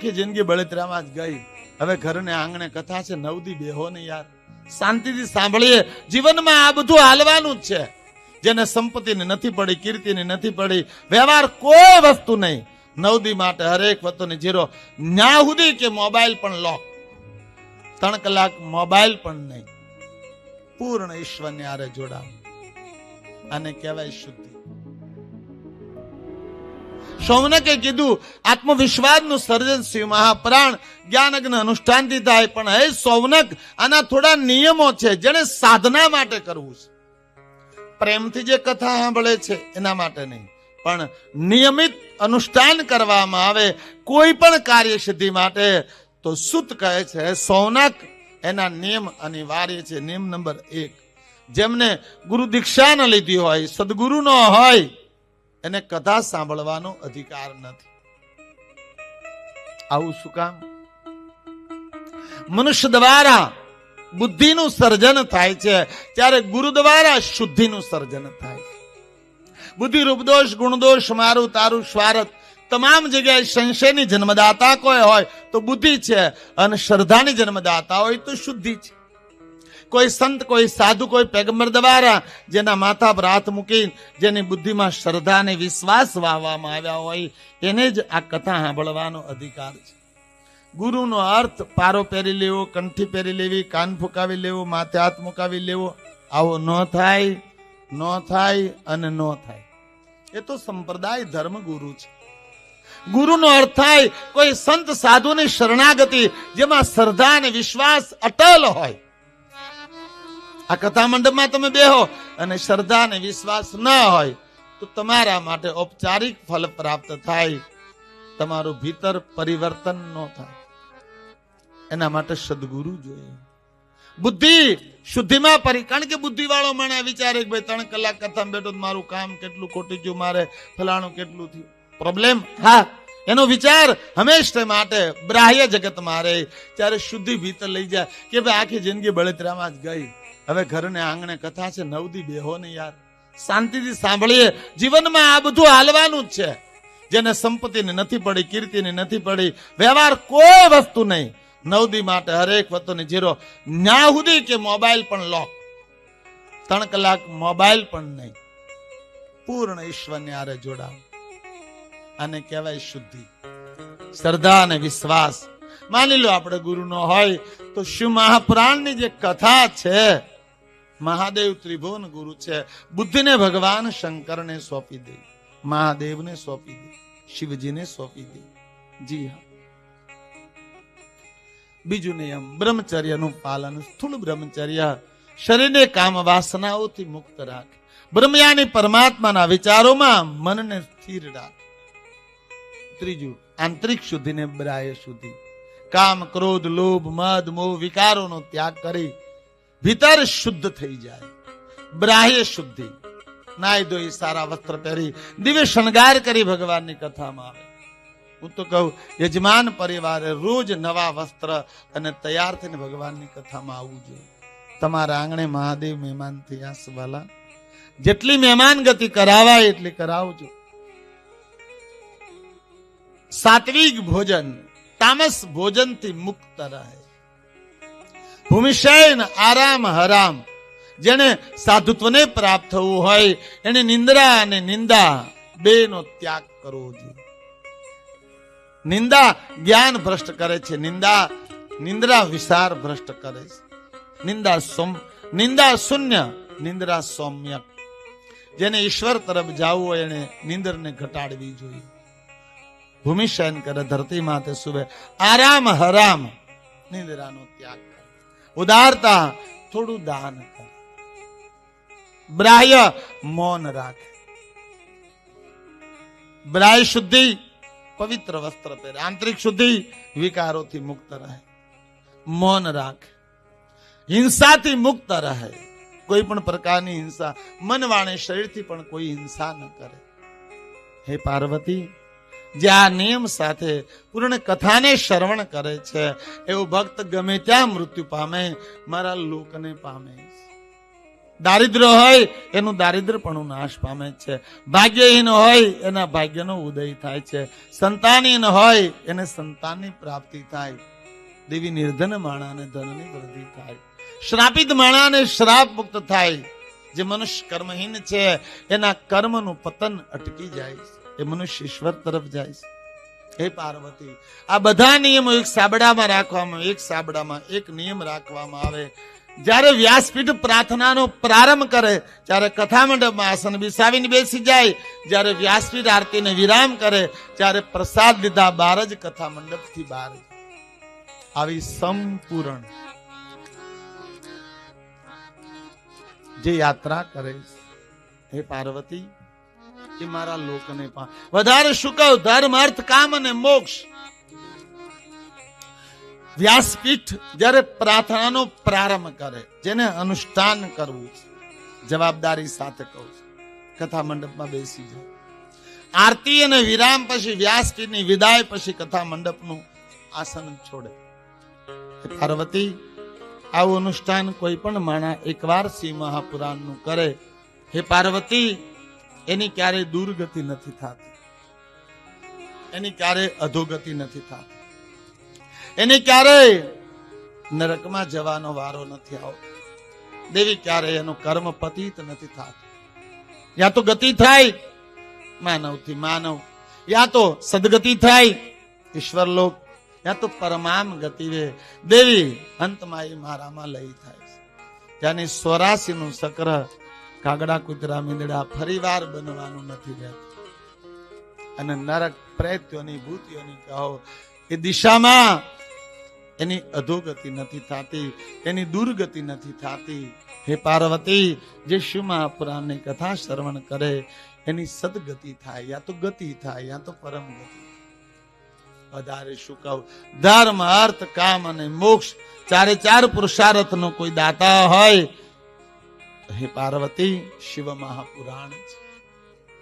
આખી જિંદગી બળતરામાં જ ગઈ. હવે ઘરને આંગણે કથા છે, નવદી બેહો ને યાર. શાંતિથી સાંભળીએ. જીવનમાં આ બધું હાલવાનું જ છે. જેને સંપત્તિને નથી પડી, કીર્તિને નથી પડી, વ્યવહાર કોઈ વસ્તુ નહીં. નવદી માટે હરેક વસ્તુની જીરો. ન્યા સુધી કે મોબાઈલ પણ લોક ત્રણ કલાક મોબાઈલ પણ નહીં. પૂર્ણ ઈશ્વરને આરે જોડાવ. આને કહેવાય શુદ્ધિ. સૌનકે કીધું, આત્મવિશ્વાસનું સર્જન શિવ મહાપ્રાણ જ્ઞાનજ્ઞ અનુષ્ઠાનથી થાય. પણ હે સૌનક આના થોડા નિયમો છે જેને સાધના માટે કરવું છે. પ્રેમથી જે કથા સાંભળે છે એના માટે નહીં, પણ નિયમિત અનુષ્ઠાન કરવામાં આવે કોઈ પણ કાર્ય સિદ્ધિ માટે, તો સુત કહે છે સૌનક એના નિયમ અનિવાર્ય છે. નિયમ નંબર એક, જેમને ગુરુ દીક્ષા ન લીધી હોય સદગુરુ ન હોય એને કથા સાંભળવાનો અધિકાર નથી. આવું શું કામ? મનુષ્ય દ્વારા બુદ્ધિનું સર્જન થાય છે, ત્યારે ગુરુ દ્વારા શુદ્ધિનું સર્જન થાય છે. બુદ્ધિ રૂપદોષ ગુણદોષ મારું, તારું, સ્વાર્થ, તમામ જગ્યાએ સંશયની જન્મદાતા કોઈ હોય તો બુદ્ધિ છે અને શ્રદ્ધાની જન્મદાતા હોય તો શુદ્ધિ છે. કોઈ સંત, કોઈ સાધુ, કોઈ પેગમ્બર દ્વારા જેના માથા પર હાથ મૂકી જેની બુદ્ધિમાં શ્રદ્ધા અને વિશ્વાસ વાવવામાં આવ્યા હોય એને જ આ કથા સાંભળવાનો અધિકાર છે. ગુરુનો અર્થ પારો પહેરી લેવો, કંઠી પહેરી લેવી, કાન ફૂંકાવી લેવો, માથે હાથ મુકાવી લેવો, આવો ન થાય ન થાય અને ન થાય. એ તો સંપ્રદાય ધર્મ ગુરુ છે. ગુરુનો અર્થ થાય કોઈ સંત, સાધુની શરણાગતિ જેમાં શ્રદ્ધા અને વિશ્વાસ અટલ હોય. આ કથા મંડપમાં તમે બેહો અને શ્રદ્ધા અને વિશ્વાસ ન હોય તો તમારા માટે ઔપચારિક ફલ પ્રાપ્ત થાય. તમારું ભીતર પરિવર્તન ન થાય. એના માટે સદગુરુ જોઈએ. બુદ્ધિ શુદ્ધિમાં પરી, કારણ કે બુદ્ધિ વાળો મને વિચારે કે ભાઈ ત્રણ કલાક કથા બેઠો મારું કામ કેટલું ખોટી ગયું મારે ફલાણું કેટલું થયું. પ્રોબ્લેમ હા. એનો વિચાર હંમેશા માટે બ્રાહ્ય જગતમાં રહે. ત્યારે શુદ્ધિ ભીતર લઈ જાય કે ભાઈ આખી જિંદગી બળતરામાં જ ગઈ. હવે ઘરને આંગણે કથા છે, નવદી બેહો ને યાર. શાંતિથી સાંભળીએ. જીવનમાં આ બધું હાલવાનું જ છે. જેને સંપત્તિની નથી પડી, કીર્તિની નથી પડી, વ્યવહાર કોઈ વસ્તુ નહીં. નવદી માટે હરેક વસ્તુની જીરો. ન્યા સુધી કે મોબાઈલ પણ લોક. ત્રણ કલાક મોબાઈલ પણ નહીં. પૂર્ણ ઈશ્વરને આરે જોડાવ. આને કહેવાય શુદ્ધિ. શ્રદ્ધા અને વિશ્વાસ. માની લો આપણે ગુરુનો હોય, તો શિવ મહાપુરાણની જે કથા છે મહાદેવ ત્રિભુવન ગુરુ છે. બુદ્ધિને ભગવાન શંકરને સોંપી દે. મહાદેવને સોંપી દે. શિવજીને સોંપી દે. જી હા. બીજું નિયમ, બ્રહ્મચર્યનું પાલન. સ્થુલ બ્રહ્મચર્ય શરીરને કામ વાસનાઓથી મુક્ત રાખે. બ્રહ્મયાની પરમાત્માના વિચારોમાં મનને સ્થિર રાખે. ત્રીજું, આંતરિક શુદ્ધિને બ્રાય શુદ્ધિ કામ, ક્રોધ, લોભ, મદ, મોહ, વિકારોનો ત્યાગ કરી ભીતર શુદ્ધ થઈ જાય. બ્રાહ્ય શુદ્ધિ. નાય ધોઈ સારા વસ્ત્ર પહેરી, દિવ્ય શણગાર કરી ભગવાનની કથામાં આવે. હું તો કહું, યજમાન પરિવારે રોજ નવા વસ્ત્ર અને તૈયાર થઈને ભગવાનની કથામાં આવવું જોઈએ. તમારા આંગણે મહાદેવ મહેમાન થયા સવાલા જેટલી મહેમાન ગતિ કરાવાય એટલી કરાવજો. સાત્વિક ભોજન, તામસ ભોજનથી મુક્ત રહે. ભૂમિશયન આરામ હરામ. જેને સાધુત્વને પ્રાપ્ત થવું હોય એને નિંદ્રા અને નિંદા બેનો ત્યાગ કરવો જોઈએ. નિંદા જ્ઞાન ભ્રષ્ટ કરે છે, નિંદા, નિંદ્રા વિસાર ભ્રષ્ટ કરે છે. નિંદા સોમ નિંદા શૂન્ય, નિંદ્રા સૌમ્ય. જેને ઈશ્વર તરફ જવું હોય એને નિંદરને ઘટાડવી જોઈએ. ભૂમિશયન કરે, ધરતી માથે સુવે. આરામ હરામ, નિંદ્રાનો ત્યાગ ઉદારતા, થોડું દાન કરે. બ્રાહ્ય મૌન રાખે. બ્રાહ્ય શુદ્ધિ પવિત્ર વસ્ત્ર પહેરે. આંતરિક શુદ્ધિ વિકારોથી મુક્ત રહે. મૌન રાખે. હિંસાથી મુક્ત રહે. કોઈ પણ પ્રકારની હિંસા. મન વાણે શરીરથી પણ કોઈ હિંસા ન કરે. હે પાર્વતી જે આ નિયમ સાથે પૂર્ણ કથાને શ્રવણ કરે છે. એવો ભક્ત ગમે ત્યાં મૃત્યુ પામે, મારા લોકને પામે દારિદ્ર હોય, એનું દારિદ્રપણું નાશ પામે છે. ભાગ્યહીન હોય, એના ભાગ્યનો ઉદય થાય છે. સંતાનહીન હોય, એને સંતાનની પ્રાપ્તિ થાય. દેવી નિર્ધન માણાને ધનની વૃદ્ધિ થાય. શ્રાપિત માણાને શ્રાપ મુક્ત થાય. જે મનુષ્ય કર્મહીન છે, એના કર્મનું પતન અટકી જાય છે. એ મનુષ્ય ઈશ્વર તરફ જાય છે. હે પાર્વતી, આ બધા નિયમો એક સાબડામાં રાખવામાં, એક સાબડામાં, એક નિયમ રાખવામાં આવે. જ્યારે વ્યાસપીઠ પ્રાર્થનાનો પ્રારંભ કરે ત્યારે કથા આસન બિસાવીને બેસી જાય, જ્યારે વ્યાસપીઠ આરતીને વિરામ કરે, ત્યારે પ્રસાદ લીધા બાર જ કથા મંડપથી બહાર આવી સંપૂર્ણ જે યાત્રા કરે હે પાર્વતી એ મારા લોકને પા વધારે શું ધર્મ, અર્થ, કામ અને મોક્ષ. વ્યાસપીઠ જ્યારે પ્રાર્થનાનો પ્રારંભ કરે, જેને અનુષ્ઠાન કરવું, જવાબદારી સાથે કહું કથા મંડપમાં બેસી જાય આરતી અને વિરામ પછી વ્યાસપીઠની વિદાય પછી કથા મંડપનું આસન છોડે. પાર્વતી, આવું અનુષ્ઠાન કોઈ પણ માણા એકવાર શ્રી મહાપુરાણનું કરે. હે પાર્વતી એની ક્યારે દુર્ગતિ નથી થતી. એની ક્યારે અધોગતિ નથી થતી. એને ક્યારે નરકમાં જવાનો વારો નથી આવતો. દેવી ક્યારે એનો કર્મ પતિત નથી થતો. યા તો ગતિ થાય માનવથી માનવ. યા તો સદગતિ થાય ઈશ્વર લોક યા તો પરમામ ગતિ રે દેવી અંતમાં એ મારામાં લઈ થાય ત્યાંની સ્વરાશી નું સક્ર કાગડા કૂતરા મીંદડા ફરીવાર બનવાનું નથી રહેતું. અને નરક પ્રેત્યોની ભૂતિઓની કહો, એ દિશામાં એની અધોગતિ નથી થતી, એની દુર્ગતિ નથી થતી. હે પાર્વતી, જે શિવ મહાપુરાણની કથા શ્રવણ કરે, એની સદગતિ થાય, યા તો ગતિ થાય, યા તો પરમ ગતિ વધારે શું કહું? ધર્મ, અર્થ, કામ અને મોક્ષ, ચારે ચાર પુરુષાર્થનો કોઈ દાતા હોય હે પાર્વતી શિવ મહાપુરાણ છે.